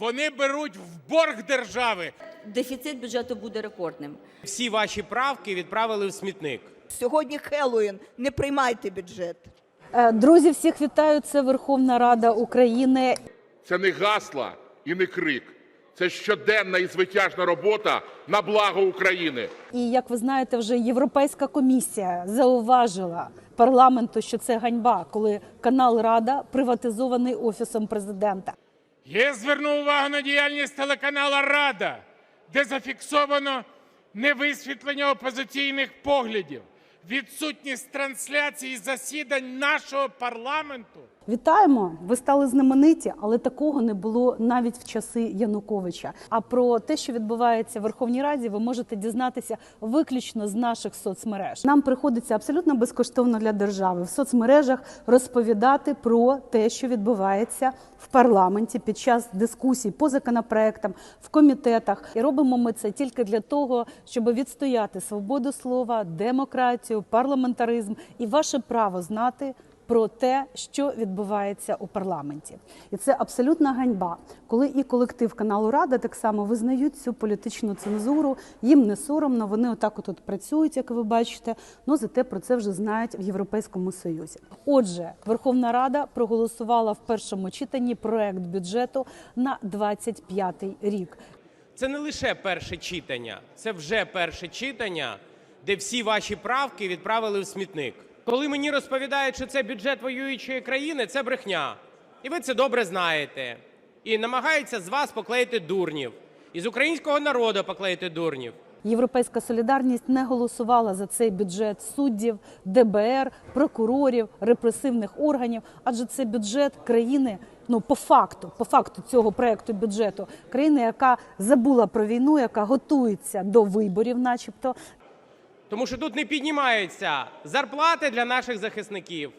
Вони беруть в борг держави. Дефіцит бюджету буде рекордним. Всі ваші правки відправили в смітник. Сьогодні Хеллоуін. Не приймайте бюджет. Е, Друзі, всіх вітаю. Це Верховна Рада України. Це не гасла і не крик. Це щоденна і звитяжна робота на благо України. І як ви знаєте, вже Європейська комісія зауважила парламенту, що це ганьба, коли канал Рада приватизований офісом президента. Я звернув увагу на діяльність телеканала Рада, де зафіксовано невисвітлення опозиційних поглядів, відсутність трансляції засідань нашого парламенту. Вітаємо! Ви стали знамениті, але такого не було навіть в часи Януковича. А про те, що відбувається в Верховній Раді, ви можете дізнатися виключно з наших соцмереж. Нам приходиться абсолютно безкоштовно для держави в соцмережах розповідати про те, що відбувається в парламенті під час дискусій по законопроектам в комітетах. І робимо ми це тільки для того, щоб відстояти свободу слова, демократію, парламентаризм і ваше право знати про те, що відбувається у парламенті, і це абсолютна ганьба, коли і колектив каналу Рада так само визнають цю політичну цензуру. Їм не соромно. Вони отак от працюють, як ви бачите. Ну зате про це вже знають в Європейському Союзі. Отже, Верховна Рада проголосувала в першому читанні проект бюджету на 25-й рік. Це не лише перше читання, це вже перше читання, де всі ваші правки відправили в смітник. Коли мені розповідають, що це бюджет воюючої країни, це брехня. І ви це добре знаєте. І намагаються з вас поклеїти дурнів, і з українського народу поклеїти дурнів. Європейська солідарність не голосувала за цей бюджет суддів, ДБР, прокурорів, репресивних органів, адже це бюджет країни. Ну, по факту, по факту цього проекту бюджету, країни, яка забула про війну, яка готується до виборів, начебто, Тому що тут не піднімаються зарплати для наших захисників.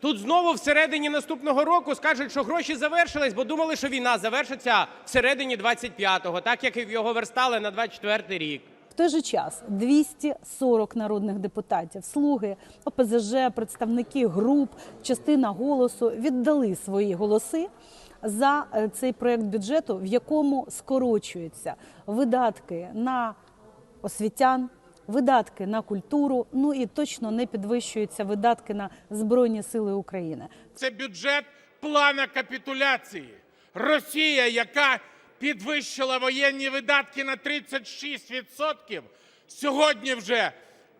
Тут знову всередині наступного року скажуть, що гроші завершились, бо думали, що війна завершиться всередині 25-го, так як його верстали на 24-й рік. В той же час 240 народних депутатів, слуги, ОПЗЖ, представники груп, частина голосу віддали свої голоси за е, цей проект бюджету, в якому скорочуються видатки на освітян. Видатки на культуру, ну і точно не підвищуються видатки на збройні сили України. Це бюджет плана капітуляції. Росія, яка підвищила воєнні видатки на 36%, сьогодні вже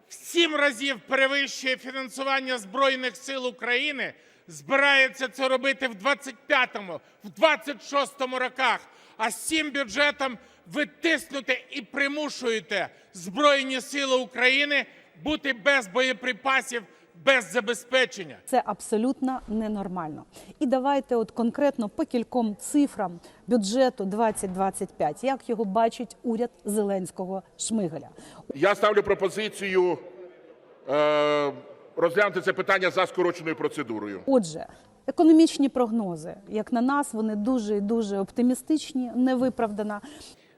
в сім разів перевищує фінансування Збройних сил України, збирається це робити в 25-му, в 26-му роках. А з цим бюджетом ви тиснете і примушуєте Збройні сили України бути без боєприпасів, без забезпечення. Це абсолютно ненормально. І давайте, от конкретно по кільком цифрам бюджету 2025, як його бачить уряд Зеленського Шмигаля. Я ставлю пропозицію е, розглянути це питання за скороченою процедурою. Отже, економічні прогнози, як на нас, вони дуже і дуже оптимістичні, невиправдана.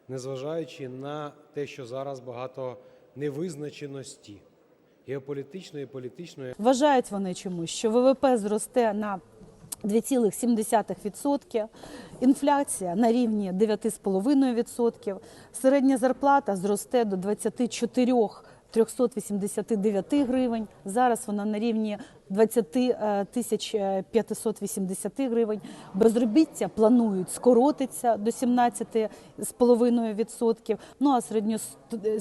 незважаючи на те, що зараз багато невизначеності геополітичної, і політичної. Вважають вони чомусь, що ВВП зросте на 2,7%, інфляція на рівні 9,5%, середня зарплата зросте до 24 389 гривень. Зараз вона на рівні 20 е, тисяч е, 580 гривень. Безробіття планують скоротиться до 17,5%. Ну а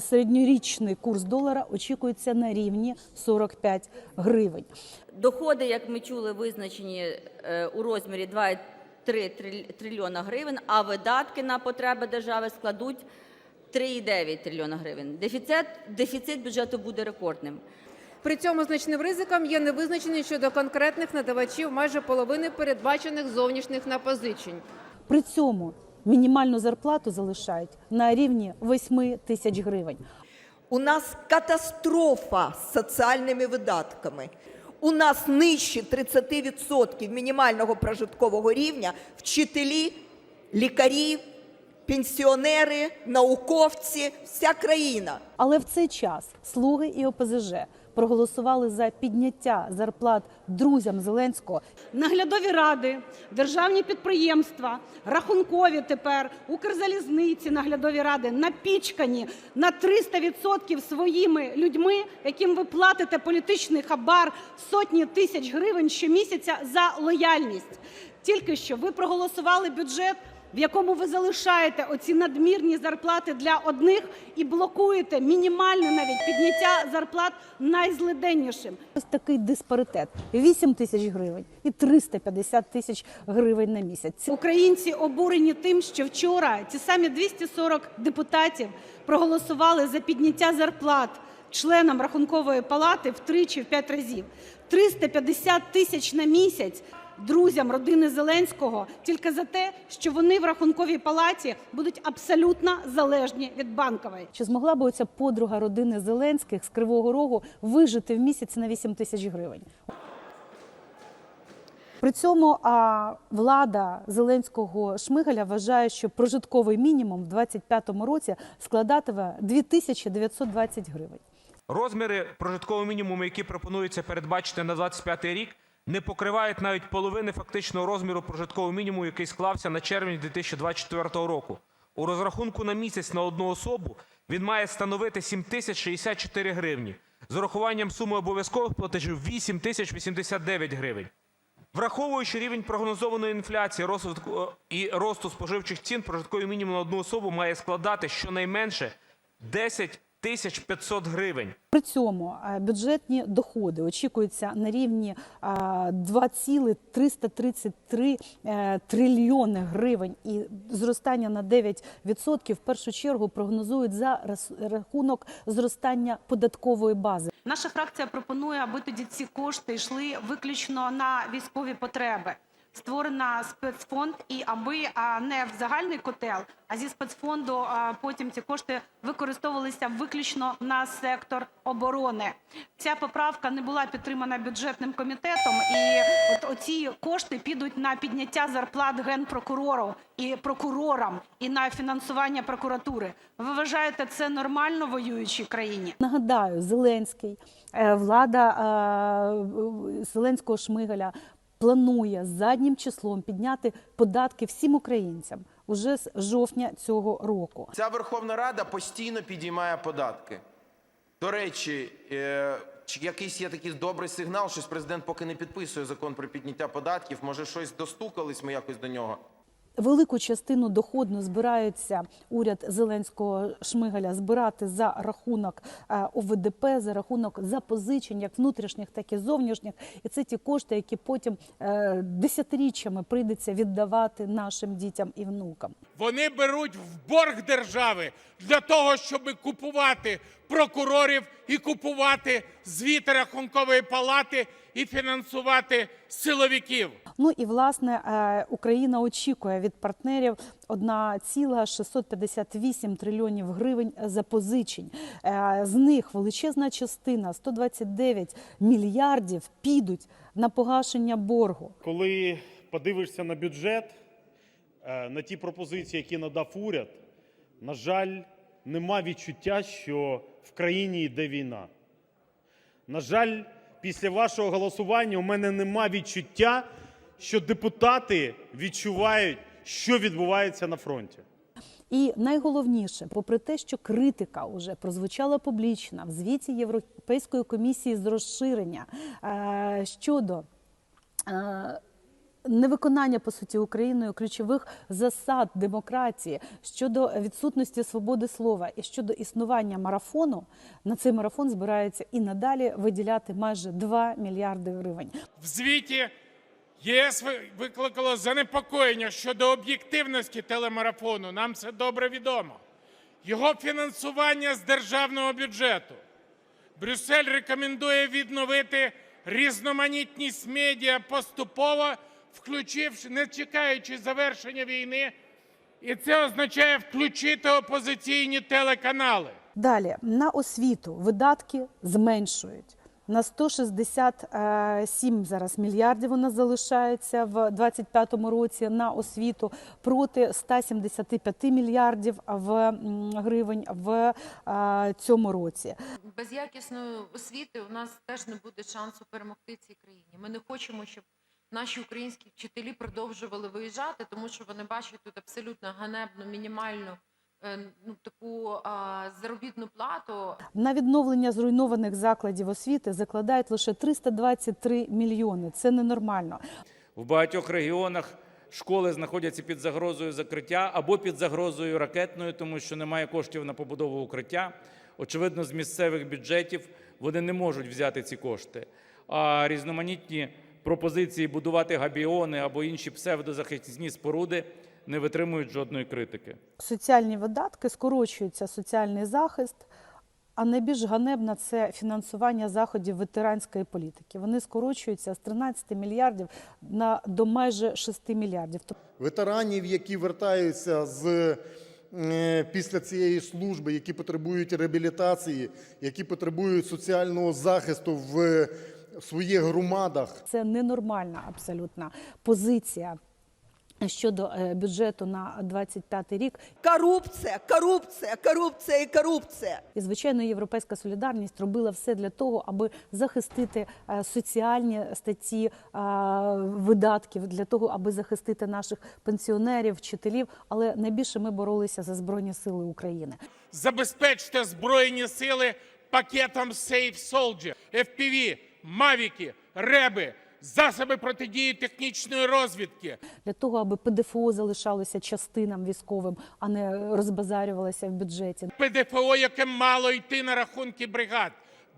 середньорічний курс долара очікується на рівні 45 гривень. Доходи, як ми чули, визначені е, у розмірі 2,3 триль- трильйона гривень, а видатки на потреби держави складуть 3,9 трильйона гривень. Дефіцит, дефіцит бюджету буде рекордним. При цьому значним ризиком є невизначеність щодо конкретних надавачів майже половини передбачених зовнішніх напозичень. При цьому мінімальну зарплату залишають на рівні 8 тисяч гривень. У нас катастрофа з соціальними видатками. У нас нижче 30% мінімального прожиткового рівня вчителі, лікарі, пенсіонери, науковці, вся країна. Але в цей час слуги і ОПЗЖ проголосували за підняття зарплат друзям Зеленського. наглядові ради, державні підприємства, рахункові тепер, Укрзалізниці, наглядові ради напічкані на 300% своїми людьми, яким ви платите політичний хабар сотні тисяч гривень щомісяця за лояльність. Тільки що ви проголосували бюджет, в якому ви залишаєте оці надмірні зарплати для одних і блокуєте мінімальне навіть підняття зарплат найзлиденнішим. Ось такий диспаритет: 8 тисяч гривень і 350 тисяч гривень на місяць. Українці обурені тим, що вчора ті самі 240 депутатів проголосували за підняття зарплат членам рахункової палати втричі в п'ять разів. 350 тисяч на місяць друзям родини Зеленського тільки за те, що вони в рахунковій палаті будуть абсолютно залежні від банкової. Чи змогла би оця подруга родини Зеленських з Кривого Рогу вижити в місяць на 8 тисяч гривень? При цьому а, влада Зеленського Шмигаля вважає, що прожитковий мінімум в 2025 році складатиме 2920 гривень. Розміри прожиткового мінімуму, які пропонується передбачити на 25 рік, не покривають навіть половини фактичного розміру прожиткового мінімуму, який склався на червень 2024 року. У розрахунку на місяць на одну особу він має становити 7064 гривні. З урахуванням суми обов'язкових платежів 8089 гривень. Враховуючи рівень прогнозованої інфляції розвитку е, і росту споживчих цін, прожитковий мінімум на одну особу має складати щонайменше 10 тисяч 500 гривень. При цьому е, бюджетні доходи очікуються на рівні е, 2,333 е, трильйони гривень і зростання на 9% в першу чергу прогнозують за рахунок зростання податкової бази. Наша фракція пропонує, аби тоді ці кошти йшли виключно на військові потреби. Створена спецфонд, і аби а, не в загальний котел, а зі спецфонду а, потім ці кошти використовувалися виключно на сектор оборони. Ця поправка не була підтримана бюджетним комітетом, і от оці кошти підуть на підняття зарплат генпрокурору і прокурорам, і на фінансування прокуратури. Ви вважаєте це нормально в воюючій країні? Нагадаю, Зеленський, е, влада е, Зеленського Шмигаля планує заднім числом підняти податки всім українцям уже з жовтня цього року. Ця Верховна Рада постійно підіймає податки. До речі, е, чи якийсь є такий добрий сигнал, що президент поки не підписує закон про підняття податків, може щось достукались ми якось до нього. Велику частину доходну збираються уряд Зеленського Шмигаля збирати за рахунок е, ОВДП, за рахунок запозичень, як внутрішніх, так і зовнішніх. І це ті кошти, які потім е, десятиріччями прийдеться віддавати нашим дітям і внукам. Вони беруть в борг держави для того, щоб купувати прокурорів і купувати звіти рахункової палати і фінансувати силовиків. Ну і власне е, Україна очікує від партнерів 1,658 трильйонів гривень запозичень. Е, З них величезна частина 129 мільярдів підуть на погашення боргу. Коли подивишся на бюджет, е, на ті пропозиції, які надав уряд, на жаль, нема відчуття, що в країні йде війна. На жаль, після вашого голосування у мене нема відчуття, що депутати відчувають, що відбувається на фронті. І найголовніше, попри те, що критика вже прозвучала публічно в звіті Європейської комісії з розширення е, щодо е, невиконання по суті Україною ключових засад демократії щодо відсутності свободи слова і щодо існування марафону, на цей марафон збираються і надалі виділяти майже 2 мільярди гривень. В звіті ЄС ви- викликало занепокоєння щодо об'єктивності телемарафону. Нам це добре відомо. Його фінансування з державного бюджету. Брюссель рекомендує відновити різноманітність медіа поступово, включивши, не чекаючи завершення війни. І це означає включити опозиційні телеканали. Далі на освіту видатки зменшують. На 167 зараз мільярдів у нас залишається в 2025 році на освіту проти 175 мільярдів в гривень в е, цьому році. без якісної освіти у нас теж не буде шансу перемогти цій країні. Ми не хочемо, щоб наші українські вчителі продовжували виїжджати, тому що вони бачать тут абсолютно ганебну, мінімальну е, ну, таку а, заробітну плату. На відновлення зруйнованих закладів освіти закладають лише 323 мільйони. Це ненормально. В багатьох регіонах школи знаходяться під загрозою закриття або під загрозою ракетною, тому що немає коштів на побудову укриття. Очевидно, з місцевих бюджетів вони не можуть взяти ці кошти. А різноманітні пропозиції будувати габіони або інші псевдозахисні споруди не витримують жодної критики. Соціальні видатки скорочується соціальний захист. А найбільш ганебна це фінансування заходів ветеранської політики. Вони скорочуються з 13 мільярдів на до майже 6 мільярдів. ветеранів, які вертаються з е, після цієї служби, які потребують реабілітації, які потребують соціального захисту в своїх громадах. Це ненормальна абсолютна позиція щодо е, бюджету на 25 рік. Корупція, корупція, корупція і корупція. І звичайно, європейська солідарність робила все для того, аби захистити е, соціальні статті е, видатків, для того, аби захистити наших пенсіонерів, вчителів. Але найбільше ми боролися за збройні сили України. Забезпечте Збройні сили пакетом Safe Soldier, FPV, мавіки, реби, засоби протидії технічної розвідки. для того, аби ПДФО залишалося частинам військовим, а не розбазарювалося в бюджеті. ПДФО, яке мало йти на рахунки бригад.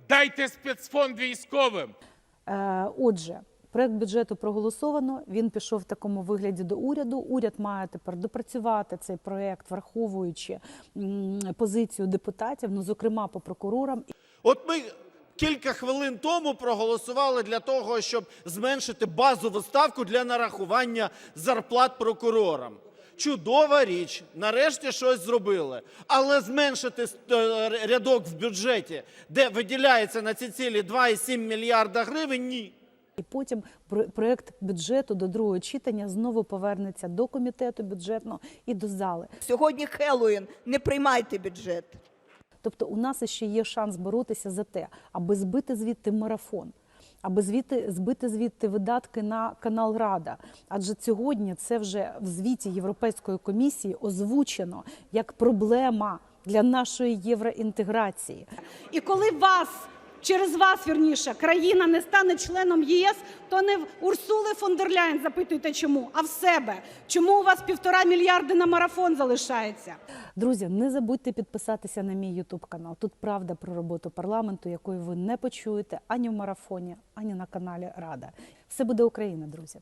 Дайте спецфонд військовим. Е, Отже, проект бюджету проголосовано. Він пішов в такому вигляді до уряду. Уряд має тепер допрацювати цей проект, враховуючи позицію депутатів, ну зокрема по прокурорам. От ми кілька хвилин тому проголосували для того, щоб зменшити базову ставку для нарахування зарплат прокурорам. Чудова річ, нарешті щось зробили. Але зменшити е, рядок в бюджеті, де виділяється на ці цілі 2,7 мільярда гривень, ні. І потім про- проект бюджету до другого читання знову повернеться до комітету бюджетного і до зали. Сьогодні Хеллоуін, не приймайте бюджет. Тобто, у нас ще є шанс боротися за те, аби збити звідти марафон, аби звідти збити звідти видатки на канал Рада. Адже сьогодні це вже в звіті Європейської комісії озвучено як проблема для нашої євроінтеграції. І коли вас через вас вірніше країна не стане членом ЄС, то не в Урсули фон дер Ляєн запитуйте, чому, а в себе. Чому у вас півтора мільярди на марафон залишається? Друзі, не забудьте підписатися на мій Ютуб канал. Тут правда про роботу парламенту, якої ви не почуєте ані в марафоні, ані на каналі Рада. Все буде Україна, друзі.